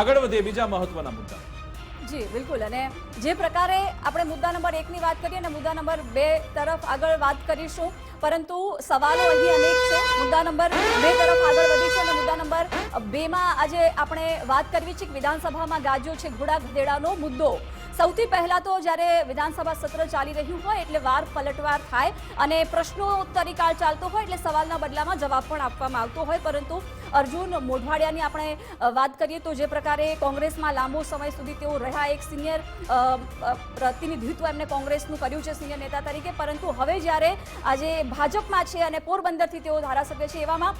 આગળ વધીએ બીજા મહત્વના મુદ્દા. જી, બિલકુલ. અને જે પ્રકારે આપણે મુદ્દા નંબર એકની વાત કરીએ અને મુદ્દા નંબર બે તરફ આગળ વાત કરીશું, પરંતુ સવાલો અહીં અનેક છે. મુદ્દા નંબર બે તરફ આગળ વધીશું અને મુદ્દા નંબર બેમાં આજે આપણે વાત કરવી છે કે વિધાનસભામાં ગાજ્યો છે ઘોડા ગધેડાનો મુદ્દો. સૌથી પહેલા તો જ્યારે વિધાનસભા સત્ર ચાલી રહ્યું હોય એટલે વાર પલટવાર થાય અને પ્રશ્નોત્તરી કાળ ચાલતો હોય એટલે સવાલના બદલામાં જવાબ પણ આપવામાં આવતો હોય, પરંતુ અર્જુન મોઢવાડિયાની આપણે વાત કરીએ તો જે પ્રકારે કોંગ્રેસમાં લાંબો સમય સુધી તેઓ રહ્યા, એક સિનિયર પ્રતિનિધિત્વ એમને કોંગ્રેસનું કર્યું છે સિનિયર નેતા તરીકે. પરંતુ હવે જ્યારે આજે ભાજપમાં છે અને પોરબંદરથી તેઓ ધારાસભ્ય છે, એવામાં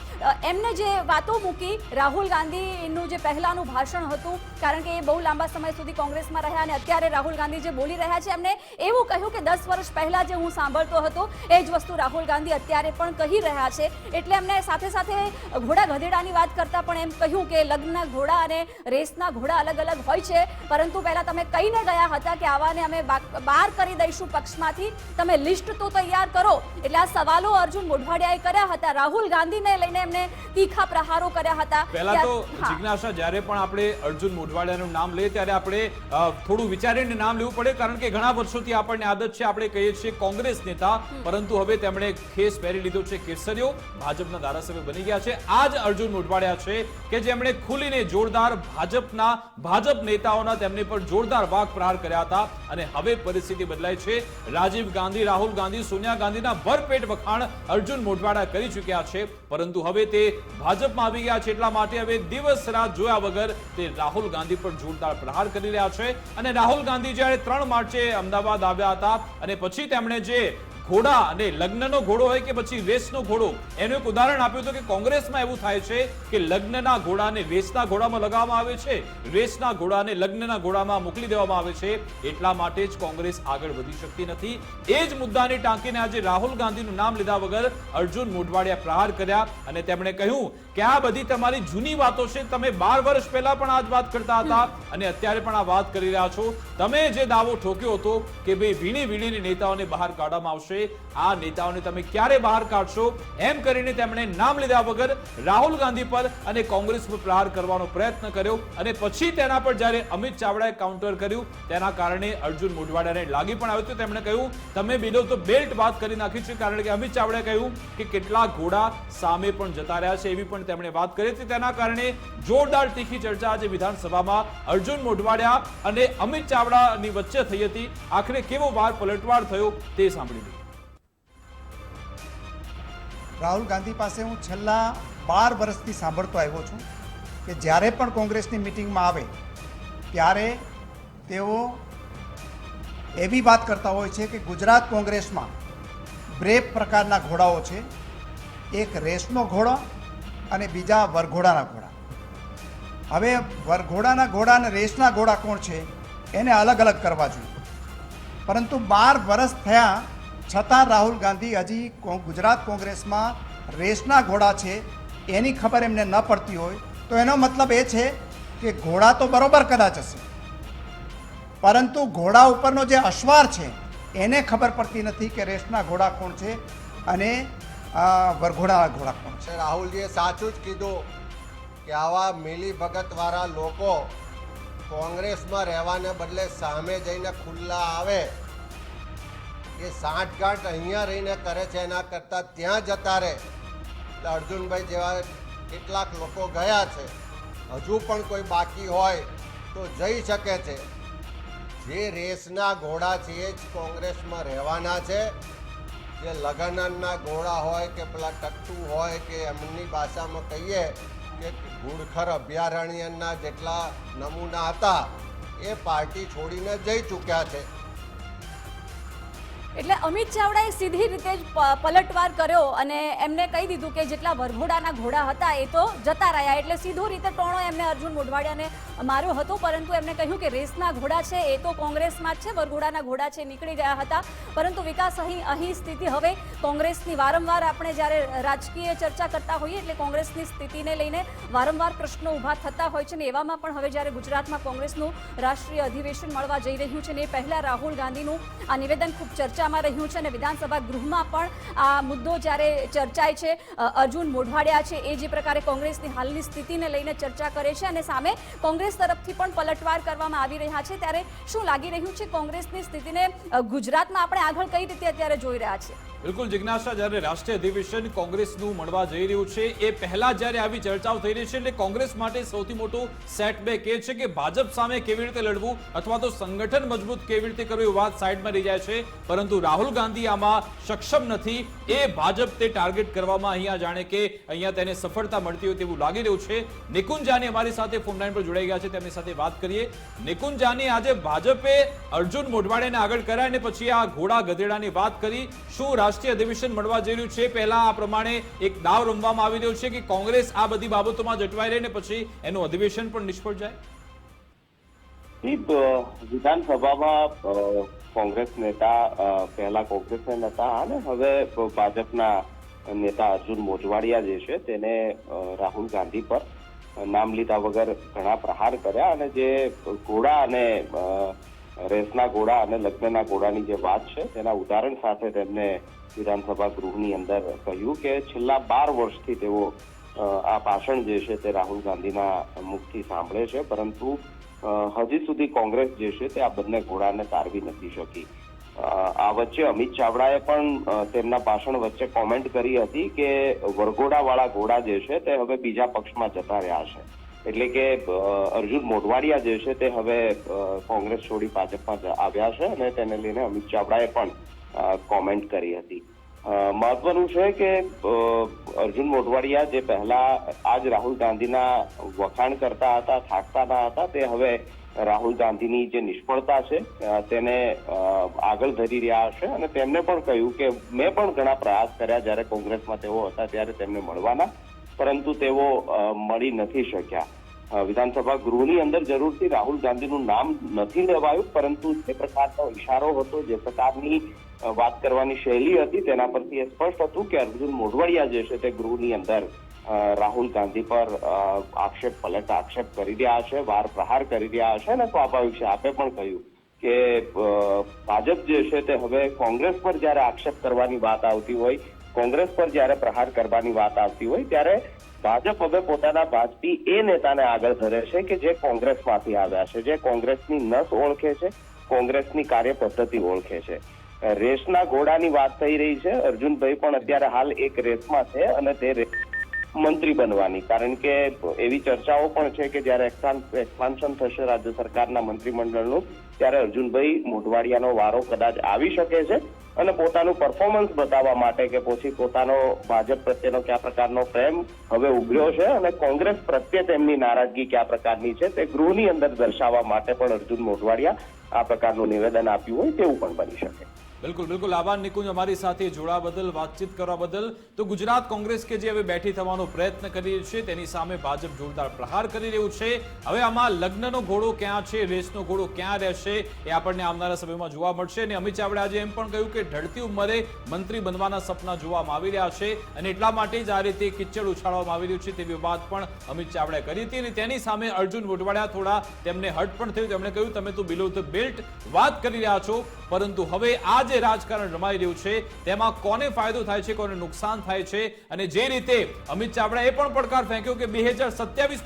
એમને જે વાતો મૂકી રાહુલ ગાંધીનું જે પહેલાંનું ભાષણ હતું, કારણ કે એ બહુ લાંબા સમય સુધી કોંગ્રેસમાં રહ્યા અને અત્યારે રાહુલ ગાંધી જે બોલી રહ્યા છે, એમને એવું કહ્યું કે દસ વર્ષ પહેલાં જે હું સાંભળતો હતો, એ જ વસ્તુ રાહુલ ગાંધી અત્યારે પણ કહી રહ્યા છે. એટલે એમને સાથે સાથે ઘોડા ગધેડાની વાત કરતા પણ એમ કહ્યું કે લગ્નના ઘોડા અને રેસના ઘોડા અલગ અલગ હોય છે. પરંતુ પહેલા તમે કહીને ગયા હતા કે આવાને અમે બહાર કરી દઈશું પક્ષમાંથી. તમે લિસ્ટ તો તૈયાર કરો. એટલે આ સવાલો અર્જુન મોઢવાડિયાએ કર્યા હતા. રાહુલ ગાંધીને લઈને એમને તીખા પ્રહારો કર્યા હતા. પહેલા તો જિજ્ઞાસા જ્યારે પણ આપણે અર્જુન મોઢવાડિયાનું નામ લઈએ ત્યારે આપણે થોડું વિચારીને નામ લેવું પડે કારણ કે ઘણા વર્ષોથી આપણને આદત છે. આપણે કહીએ છીએ કોંગ્રેસ નેતા પરંતુ હવે તેમણે ખેસ પહેરી લીધો છે કેસરીઓ. ભાજપના ધારાસભ્ય બની ગયા છે. આ જ અર્જુન મોઢવાડિયા છે કે જેમણે ખુલીને જોરદાર ભાજપના ભાજપ નેતાઓના તેમને પર જોરદાર વાક પ્રહાર કર્યા હતા અને હવે પરિસ્થિતિ બદલાઈ છે. રાજીવ ગાંધી, રાહુલ ગાંધી, સોનિયા ગાંધીના ભરપેટ વખાણ અર્જુન મોઢવાડા કરી ચૂક્યા છે. પરંતુ હવે તે ભાજપમાં આવી ગયા છે એટલા માટે હવે દિવસ રાત જોયા વગર તે રાહુલ ગાંધી પર જોરદાર પ્રહાર કરી રહ્યા છે. અને રાહુલ ગાંધી જ્યારે ત્રણ માર્ચે અમદાવાદ આવ્યા હતા અને પછી તેમણે જે ઘોડા અને લગ્નનો ઘોડો હોય કે પછી વેસનો ઘોડો? એનું એક ઉદાહરણ આપ્યું હતું કે કોંગ્રેસમાં એવું થાય છે કે લગ્નના ઘોડાને વેસના ઘોડામાં લગાવવામાં આવે છે વેસના ઘોડાને લગ્નના ઘોડામાં મોકલી દેવામાં આવે છે. એટલા માટે જ કોંગ્રેસ આગળ વધી શકતી નથી. એ જ મુદ્દાની ટાંકીને આજે રાહુલ ગાંધીનું નામ લીધા વગર અર્જુન મોઢવાડિયા પ્રહાર કર્યા અને તેમણે કહ્યું કે આ બધી તમારી જૂની વાતો છે, તમે બાર વર્ષ પહેલા પણ આ જ વાત કરતા હતા અને અત્યારે પણ આ વાત કરી રહ્યા છો. તમે જે દાવો ઠોક્યો હતો કે ભાઈ વીણી વીણીને નેતાઓને બહાર કાઢવામાં આવશે આ નેતાઓને તમે ક્યારે બહાર કાઢશો? એમ કરીને તેમણે નામ લીધા વગર રાહુલ ગાંધી પર અને કોંગ્રેસ પર પ્રહાર કરવાનો પ્રયત્ન કર્યો અને પછી તેના પર જ્યારે અમિત ચાવડાએ કાઉન્ટર કર્યું, તેના કારણે અર્જુન મોઢવાડાને લાગી પણ આવ્યું. તેમણે કહ્યું, તમે બીજો તો બેલ્ટ વાત કરી નાખી છે. કારણ કે અમિત ચાવડાએ કહ્યું કે કેટલા ઘોડા સામે પણ જતા રહ્યા છે એવી પણ તેમણે વાત કરી હતી. તેના કારણે જોરદાર તીખી ચર્ચા આજે વિધાનસભામાં અર્જુન મોઢવાડિયા અને અમિત ચાવડાની વચ્ચે થઈ હતી. આખરે કેવો વાર પલટવાર થયો તે સાંભળી લઈએ રાહુલ ગાંધી પાસે હું છેલ્લા બાર વર્ષથી સાંભળતો આવ્યો છું કે જ્યારે પણ કોંગ્રેસની મિટિંગમાં આવે, ત્યારે તેઓ એવી વાત કરતા હોય છે કે ગુજરાત કોંગ્રેસમાં બે પ્રકારના ઘોડાઓ છે. એક રેસનો ઘોડો અને બીજા વરઘોડાના ઘોડા. હવે વરઘોડાના ઘોડા અને રેસના ઘોડા કોણ છે? એને અલગ અલગ કરવા જોઈએ. પરંતુ બાર વર્ષ થયા છતાં રાહુલ ગાંધી હજી ગુજરાત કોંગ્રેસમાં રેસના ઘોડા છે, એની ખબર એમને ન પડતી હોય, તો એનો મતલબ એ છે કે ઘોડા તો બરોબર કદાચ હશે. પરંતુ ઘોડા ઉપરનો જે અશ્વાર છે, એને ખબર પડતી નથી કે રેસના ઘોડા કોણ છે અને વરઘોડા ઘોડા કોણ છે. રાહુલજીએ સાચું જ કીધું કે આવા મિલી ભગતવાળા લોકો કોંગ્રેસમાં રહેવાને બદલે સામે જઈને ખુલ્લા આવે એ સાંઠગાંઠ અહીંયા રહીને કરે છે, એના કરતાં ત્યાં જતા રહે. અર્જુનભાઈ જેવા કેટલાક લોકો ગયા છે. હજુ પણ કોઈ બાકી હોય તો જઈ શકે છે. જે રેસના ઘોડા છે એ જ કોંગ્રેસમાં રહેવાના છે. જે લગનના ઘોડા હોય કે પેલા ટટ્ટુ હોય કે એમની ભાષામાં કહીએ કે ઘુડખર અભયારણ્યના જેટલા નમૂના હતા, એ પાર્ટી છોડીને જઈ ચૂક્યા છે. એટલે અમિત ચાવડાએ સીધી રીતે જ પલટવાર કર્યો અને એમને કહી દીધું કે જેટલા વરઘોડાના ઘોડા હતા એ તો જતા રહ્યા. એટલે સીધો રીતે ટોણો એમને અર્જુન મોઢવાડિયાને માર્યો હતો, પરંતુ એમને કહ્યું કે રેસના ઘોડા છે એ તો કોંગ્રેસમાં જ છે, વરઘોડાના ઘોડા છે, નીકળી ગયા હતા. પરંતુ વિકાસ અહીં અહીં સ્થિતિ હવે કોંગ્રેસની વારંવાર આપણે જ્યારે રાજકીય ચર્ચા કરતા હોઈએ એટલે કોંગ્રેસની સ્થિતિને લઈને વારંવાર પ્રશ્નો ઊભા થતા હોય છે ને એવામાં પણ હવે જ્યારે ગુજરાતમાં કોંગ્રેસનું રાષ્ટ્રીય અધિવેશન મળવા જઈ રહ્યું છે ને એ પહેલાં રાહુલ ગાંધીનું આ નિવેદન ખૂબ ચર્ચા ચર્ચામાં રહ્યું છે અને વિધાનસભા ગૃહમાં પણ આ મુદ્દો જ્યારે ચર્ચાય છે અર્જુન મોઢવાડિયા છે, એ જે પ્રકારે કોંગ્રેસની હાલની સ્થિતિને લઈને ચર્ચા કરે છે અને સામે કોંગ્રેસ તરફથી પણ પલટવાર કરવામાં આવી રહ્યા છે. ત્યારે શું લાગી રહ્યું છે કોંગ્રેસની સ્થિતિને ગુજરાતમાં આપણે આગળ કઈ રીતે અત્યારે જોઈ રહ્યા છીએ? બિલકુલ જિજ્ઞાસા, જ્યારે રાષ્ટ્રીય અધિવેશન કોંગ્રેસનું મળવા જઈ રહ્યું છે, એ પહેલા જ્યારે આવી ચર્ચાઓ થઈ રહી છે, એટલે કોંગ્રેસ માટે સૌથી મોટું સેટબેક એ છે કે ભાજપ સામે કેવી રીતે લડવું અથવા તો સંગઠન મજબૂત કેવી રીતે કરવું એ વાત સાઈડમાં રહી જાય છે. પરંતુ રાહુલ ગાંધી આમાં સક્ષમ નથી. એ ભાજપ તે ટાર્ગેટ કરવામાં અહીંયા જાણે કે અહીંયા તેને સફળતા મળતી હોય તેવું લાગી રહ્યું છે. નિકુંજ જાની અમારી સાથે ફોન લાઈન પર જોડાઈ ગયા છે, તેમની સાથે વાત કરીએ. નિકુંજ જાની આજે ભાજપે અર્જુન મોઢવાડિયાને આગળ કર્યા અને પછી આ ઘોડા ગધેડાની વાત કરી. શું રાષ્ટ્રીય અધિવેશન મળવા જઈ રહ્યું છે. પહેલા આ પ્રમાણે એક દાવ રમવામાં આવી રહ્યો છે કે કોંગ્રેસ આ બધી બાબતોમાં જટવાઈ રહે ને પછી એનું અધિવેશન પણ નિષ્ફળ જાય? વિધાનસભામાં કોંગ્રેસ નેતા પહેલા કોંગ્રેસના નેતા અને હવે ભાજપના નેતા અર્જુન મોજવાડિયા જે છે તેને રાહુલ ગાંધી પર નામ લીધા વગર ઘણા પ્રહાર કર્યા અને જે ઘોડા અને રેસના ઘોડા અને લગ્નના ઘોડાની જે વાત છે, તેના ઉદાહરણ સાથે તેમને વિધાનસભા ગૃહની અંદર કહ્યું કે છેલ્લા બાર વર્ષથી તેઓ આ ભાષણ જે છે તે રાહુલ ગાંધીના મુખથી સાંભળે છે, પરંતુ હજી સુધી કોંગ્રેસ જે છે તે આ બંને ઘોડાને તારવી નથી શકી. આ વચ્ચે અમિત ચાવડાએ પણ તેમના ભાષણ વચ્ચે કોમેન્ટ કરી હતી કે વરઘોડાવાળા ઘોડા જે છે તે હવે બીજા પક્ષમાં જતા રહ્યા છે. એટલે કે અર્જુન મોઢવાડિયા જે છે તે હવે કોંગ્રેસ છોડી ભાજપમાં આવ્યા છે અને તેને લઈને અમિત ચાવડાએ પણ કોમેન્ટ કરી હતી. મહત્વનું છે કે અર્જુન મોઢવાડિયા જે પહેલા આજ રાહુલ ગાંધીના વખાણ કરતા હતા, થાકતા ના હતા, તે હવે રાહુલ ગાંધીની જે નિષ્ફળતા છે તેને આગળ ધરી રહ્યા હશે અને તેમને પણ કહ્યું કે, મેં પણ ઘણા પ્રયાસ કર્યા જ્યારે કોંગ્રેસમાં તેઓ હતા, ત્યારે તેમને મળવાના. પરંતુ તેઓ મળી નથી શક્યા. વિધાનસભા ગૃહની અંદર જરૂરથી રાહુલ ગાંધીનું નામ નથી લેવાયું, પરંતુ જે પ્રકારનો ઇશારો હતો, જે પ્રકારની વાત કરવાની શૈલી હતી, તેના પરથી એ સ્પષ્ટ હતું કે અર્જુન મોઢવાડિયા જે છે તે ગૃહની અંદર રાહુલ ગાંધી પર આક્ષેપ, પલટ આક્ષેપ કરી રહ્યા છે, વાર પ્રહાર કરી રહ્યા છે અને સ્વાભાવિક છે આપે પણ કહ્યું કે ભાજપ જે છે તે હવે કોંગ્રેસ પર જ્યારે આક્ષેપ કરવાની વાત આવતી હોય કોંગ્રેસ પર જ્યારે પ્રહાર કરવાની વાત આવતી હોય ત્યારે ભાજપ હવે પોતાના ભાજપી એ નેતાને આગળ ધરે છે કે જે કોંગ્રેસમાંથી આવ્યા છે, જે કોંગ્રેસની નસ ઓળખે છે, કોંગ્રેસની કાર્ય પદ્ધતિ ઓળખે છે. રેસના ઘોડાની વાત થઈ રહી છે. અર્જુનભાઈ પણ અત્યારે હાલ એક રેસમાં છે અને તે રેસ મંત્રી બનવાની. કારણ કે એવી ચર્ચાઓ પણ છે કે જ્યારે એક્સપાન્શન થશે રાજ્ય સરકારના મંત્રીમંડળનું, ત્યારે અર્જુનભાઈ મોઢવાડિયાનો વારો કદાચ આવી શકે છે અને પોતાનું પરફોર્મન્સ બતાવવા માટે કે પછી પોતાનો ભાજપ પ્રત્યેનો કયા પ્રકારનો પ્રેમ હવે ઉભર્યો છે અને કોંગ્રેસ પ્રત્યે તેમની નારાજગી કયા પ્રકારની છે તે ગૃહની અંદર દર્શાવવા માટે પણ અર્જુન મોઢવાડિયા આ પ્રકારનું નિવેદન આપ્યું હોય તેવું પણ બની શકે. બિલકુલ બિલકુલ. આભાર નિકુંજ અમારી સાથે જોડાવા બદલ વાતચીત કરવા બદલ તો ગુજરાત કોંગ્રેસ કે જે હવે બેઠી થવાનો પ્રયત્ન કરી રહી છે, તેની સામે ભાજપ જોરદાર પ્રહાર કરી રહ્યું છે. હવે આમાં લગ્નનો ઘોડો ક્યાં છે, રેસનો ઘોડો ક્યાં રહેશે, એ આપણને આવનારા સમયમાં જોવા મળશે. અને અમિત ચાવડે આજે એમ પણ કહ્યું કે ઢળતી ઉંમરે મંત્રી બનવાના સપના જોવામાં આવી રહ્યા છે. અને એટલા માટે જ આ રીતે કિચડ ઉછાળવામાં આવી રહ્યું છે, તેવી વાત પણ અમિત ચાવડાએ કરી હતી. અને તેની સામે અર્જુન મોઢવાડિયા થોડા તેમને હટ પણ થયું. તેમણે કહ્યું, તમે તો બિલો ધ બેલ્ટ વાત કરી રહ્યા છો. પરંતુ હવે આ જે રાજકારણ રમાઈ રહ્યું છે, તેમાં કોને ફાયદો થાય છે, કોને નુકસાન થાય છે? અને જે રીતે અમિત ચાવડાએ એ પણ પડકાર ફેંક્યો કે બે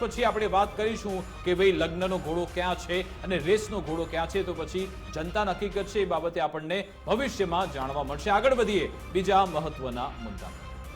પછી આપણે વાત કરીશું કે ભાઈ લગ્નનો ઘોડો ક્યાં છે અને રેસનો ઘોડો ક્યાં છે, તો પછી જનતા નક્કી કરશે એ બાબતે આપણને ભવિષ્યમાં જાણવા મળશે. આગળ વધીએ બીજા મહત્વના મુદ્દા